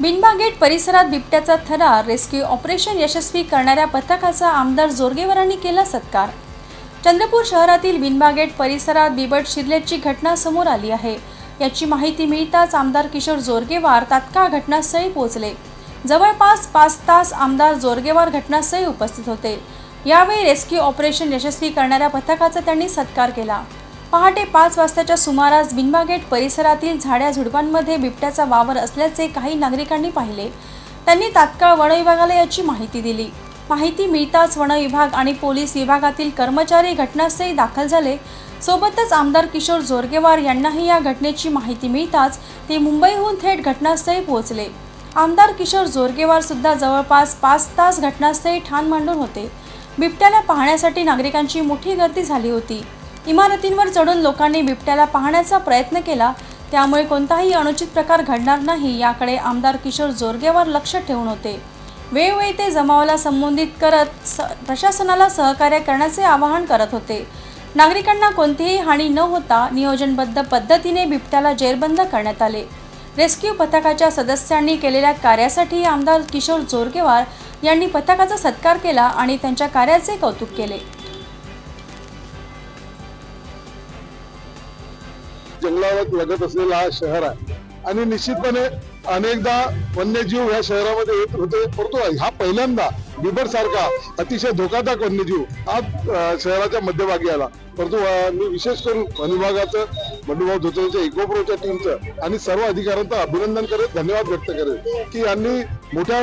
बिनबा gate परिसरात बिबट्याचा थरार रेस्क्यू ऑपरेशन यशस्वी करणाऱ्या पथकाचा आमदार जोरगेवारांनी केला सत्कार. चंद्रपूर शहरातील बिनबा गेट परिसरात बिबट शिरल्याची घटना समोर आली आहे. याची माहिती मिळताच आमदार किशोर जोरगेवार तात्काळ घटनास्थळी पोहोचले. जवळपास पाच तास आमदार जोरगेवार घटनास्थळी उपस्थित होते. यावेळी रेस्क्यू ऑपरेशन यशस्वी करणाऱ्या पथकाचा त्यांनी सत्कार केला. पहाटे पाच वाजताच्या सुमारास बिनबागेट परिसरातील झाड्या झुडपांमध्ये बिबट्याचा वावर असल्याचे काही नागरिकांनी पाहिले. त्यांनी तात्काळ वनविभागाला याची माहिती दिली. माहिती मिळताच वनविभाग आणि पोलीस विभागातील कर्मचारी घटनास्थळी दाखल झाले. सोबतच आमदार किशोर जोरगेवार यांनाही या घटनेची माहिती मिळताच ते मुंबईहून थेट घटनास्थळी पोहोचले. आमदार किशोर जोरगेवार सुद्धा जवळपास पाच तास घटनास्थळी ठाण मांडून होते. बिबट्याला पाहण्यासाठी नागरिकांची मोठी गर्दी झाली होती. इमारतींवर चढून लोकांनी बिबट्याला पाहण्याचा प्रयत्न केला. त्यामुळे कोणताही अनुचित प्रकार घडणार नाही याकडे आमदार किशोर जोरगेवार लक्ष ठेवून होते. वेळोवेळी ते जमावाला संबोधित करत स प्रशासनाला सहकार्य करण्याचे आवाहन करत होते. नागरिकांना कोणतीही हानी न होता नियोजनबद्ध पद्धतीने बिबट्याला जेरबंद करण्यात आले. रेस्क्यू पथकाच्या सदस्यांनी केलेल्या कार्यासाठी आमदार किशोर जोरगेवार यांनी पथकाचा सत्कार केला आणि त्यांच्या कार्याचे कौतुक केले. जंगलावर लगत असलेला हा शहर आहे. आणि निश्चितपणे अनेकदा वन्यजीव या शहरामध्ये येत होते परंतु हा पहिल्यांदा बिबर सारखा अतिशय धोकादायक वन्यजीव हा शहराच्या मध्यभागी आला. परंतु मी विशेष करून वन विभागाचं बंडूभाऊ धोत्रेच्या इकोप्रोच्या टीमचं आणि सर्व अधिकाऱ्यांचं अभिनंदन करेल धन्यवाद व्यक्त करेल की यांनी मोठ्या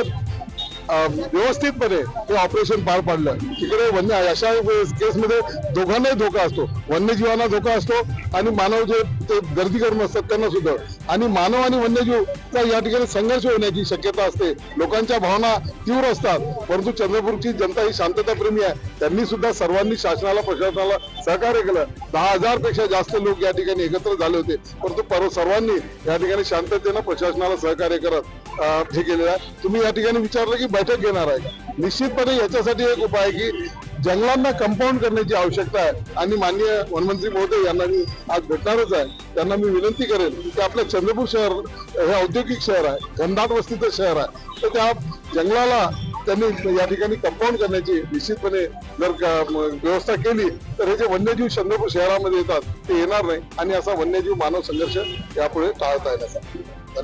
व्यवस्थितपणे ते ऑपरेशन पार पाडलं. तिकडे वन्य अशा केसमध्ये दोघांनाही धोका असतो. वन्यजीवांना धोका असतो आणि मानव जे ते गर्दी करून असतात त्यांना सुद्धा. आणि मानव आणि वन्यजीवचा या ठिकाणी संघर्ष होण्याची शक्यता असते. लोकांच्या भावना तीव्र असतात. परंतु चंद्रपूरची जनता ही शांतताप्रेमी आहे. त्यांनी सुद्धा सर्वांनी शासनाला प्रशासनाला सहकार्य केलं. दहा हजारपेक्षा जास्त लोक या ठिकाणी एकत्र झाले होते. परंतु सर्वांनी या ठिकाणी शांततेनं प्रशासनाला सहकार्य करत हे केलेलं आहे. तुम्ही या ठिकाणी विचारलं की बैठक घेणार आहे का? निश्चितपणे याच्यासाठी एक उपाय आहे की जंगलांना कंपाऊंड करण्याची आवश्यकता आहे. आणि माननीय वनमंत्री महोदय यांना मी आज भेटणारच आहे. त्यांना मी विनंती करेन की आपलं चंद्रपूर शहर हे औद्योगिक शहर आहे घनदाट वस्तीचं शहर आहे. तर त्या जंगलाला त्यांनी या ठिकाणी कंपाऊंड करण्याची निश्चितपणे जर व्यवस्था केली तर हे जे वन्यजीव चंद्रपूर शहरामध्ये येतात ते येणार नाही. आणि असा वन्यजीव मानव संघर्ष यापुढे टाळता येण्यासाठी